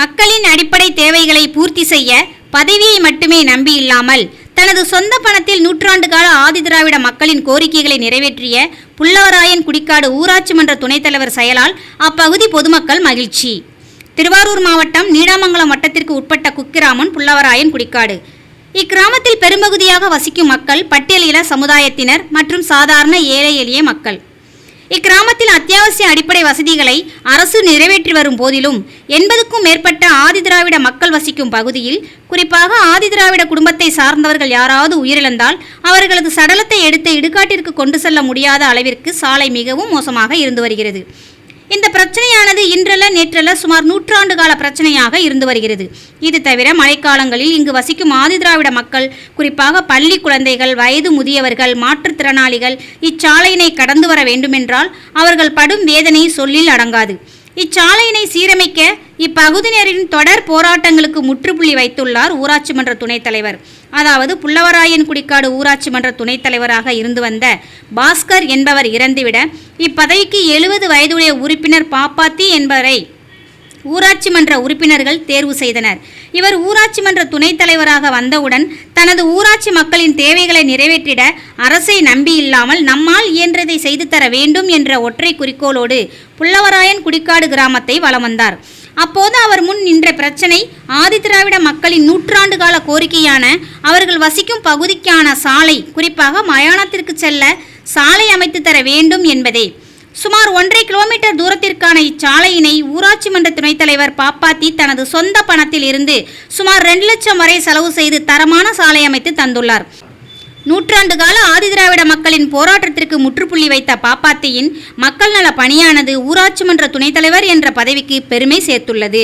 மக்களின் அடிப்படை தேவைகளை பூர்த்தி செய்ய பதவியை மட்டுமே நம்பியில்லாமல் தனது சொந்த பணத்தில் நூற்றாண்டு கால ஆதிதிராவிட மக்களின் கோரிக்கைகளை நிறைவேற்றிய புல்லவராயன் குடிக்காடு ஊராட்சி மன்ற துணைத் தலைவர் செயலால் அப்பகுதி பொதுமக்கள் மகிழ்ச்சி. திருவாரூர் மாவட்டம் நீடாமங்கலம் வட்டத்திற்கு உட்பட்ட குக்கிராமன் புல்லவராயன் குடிக்காடு. இக்கிராமத்தில் பெரும்பகுதியாக வசிக்கும் மக்கள் பட்டியலின சமுதாயத்தினர் மற்றும் சாதாரண ஏழை எளிய மக்கள். இக்கிராமத்தில் அத்தியாவசிய அடிப்படை வசதிகளை அரசு நிறைவேற்றி வரும் போதிலும் எண்பதுக்கும் மேற்பட்ட ஆதிதிராவிட மக்கள் வசிக்கும் பகுதியில் குறிப்பாக ஆதிதிராவிட குடும்பத்தை சார்ந்தவர்கள் யாராவது உயிரிழந்தால் அவர்களது சடலத்தை எடுத்து இடுகாட்டிற்கு கொண்டு செல்ல முடியாத அளவிற்கு சாலை மிகவும் மோசமாக இருந்து வருகிறது. இந்த பிரச்சனையானது இன்றல்ல நேற்றல்ல சுமார் நூற்றாண்டு கால பிரச்சனையாக இருந்து வருகிறது. இது தவிர மழைக்காலங்களில் இங்கு வசிக்கும் ஆதிதிராவிட மக்கள் குறிப்பாக பள்ளி குழந்தைகள் வயது முதியவர்கள் மாற்றுத்திறனாளிகள் இச்சாலையினை கடந்து வர வேண்டுமென்றால் அவர்கள் படும் வேதனை சொல்லில் அடங்காது. இச்சாலையினை சீரமைக்க இப்பகுதியினரின் தொடர் போராட்டங்களுக்கு முற்றுப்புள்ளி வைத்துள்ளார் ஊராட்சி மன்ற துணைத் தலைவர். அதாவது புல்லவராயன் குடிக்காடு ஊராட்சி மன்ற துணைத் தலைவராக இருந்து வந்த பாஸ்கர் என்பவர் இறந்துவிட இப்பதவிக்கு எழுபது வயதுடைய உறுப்பினர் பாப்பாத்தி என்பவரை ஊராட்சி மன்ற உறுப்பினர்கள் தேர்வு செய்தனர். இவர் ஊராட்சி மன்ற துணைத் தலைவராக வந்தவுடன் தனது ஊராட்சி மக்களின் தேவைகளை நிறைவேற்றிட அரசை நம்பியில்லாமல் நம்மால் இயன்றதை செய்து தர வேண்டும் என்ற ஒற்றை குறிக்கோளோடு புல்லவராயன் குடிக்காடு கிராமத்தை வலம் வந்தார். அப்போது அவர் முன் நின்ற பிரச்சனை ஆதிதிராவிட மக்களின் நூற்றாண்டு கால கோரிக்கையான அவர்கள் வசிக்கும் பகுதிக்கான சாலை குறிப்பாக மயானத்திற்கு செல்ல சாலை அமைத்து தர வேண்டும் என்பதே. சுமார் ஒன்றரை கிலோமீட்டர் தூரத்திற்கான இச்சாலையினை ஊராட்சி மன்ற துணைத் தலைவர் பாப்பாத்தி தனது சொந்த பணத்தில் இருந்து சுமார் ரெண்டு லட்சம் வரை செலவு செய்து தரமான சாலை அமைத்து தந்துள்ளார். நூற்றாண்டு கால ஆதி மக்களின் போராட்டத்திற்கு முற்றுப்புள்ளி வைத்த பாப்பாத்தியின் மக்கள் நல பணியானது ஊராட்சி மன்ற துணைத் தலைவர் என்ற பதவிக்கு பெருமை சேர்த்துள்ளது.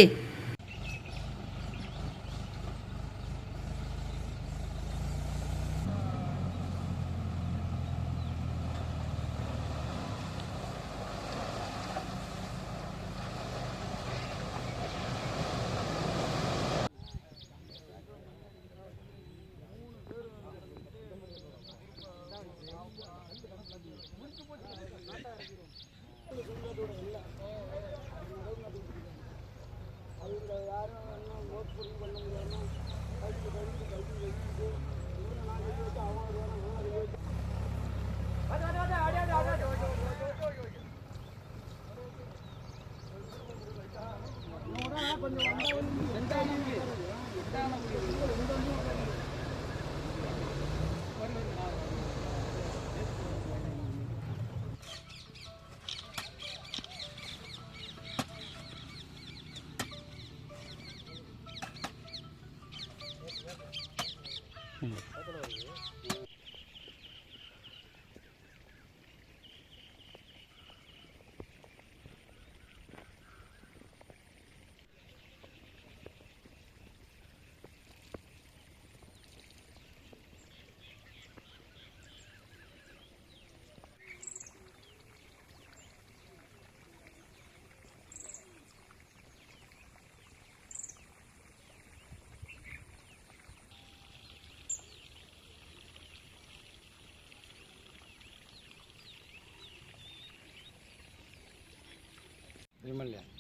அவங்க யாரும் இன்னும் ஓட் புரிஞ்சு பண்ண முடியாமல் கல்வி கல்வி கல்வி வச்சுட்டு இவரை நான் வச்சு அவங்க வேணும் அவங்க வச்சு கொஞ்சம் ரெண்டாயிரம் ரெண்டாயிரம் primer.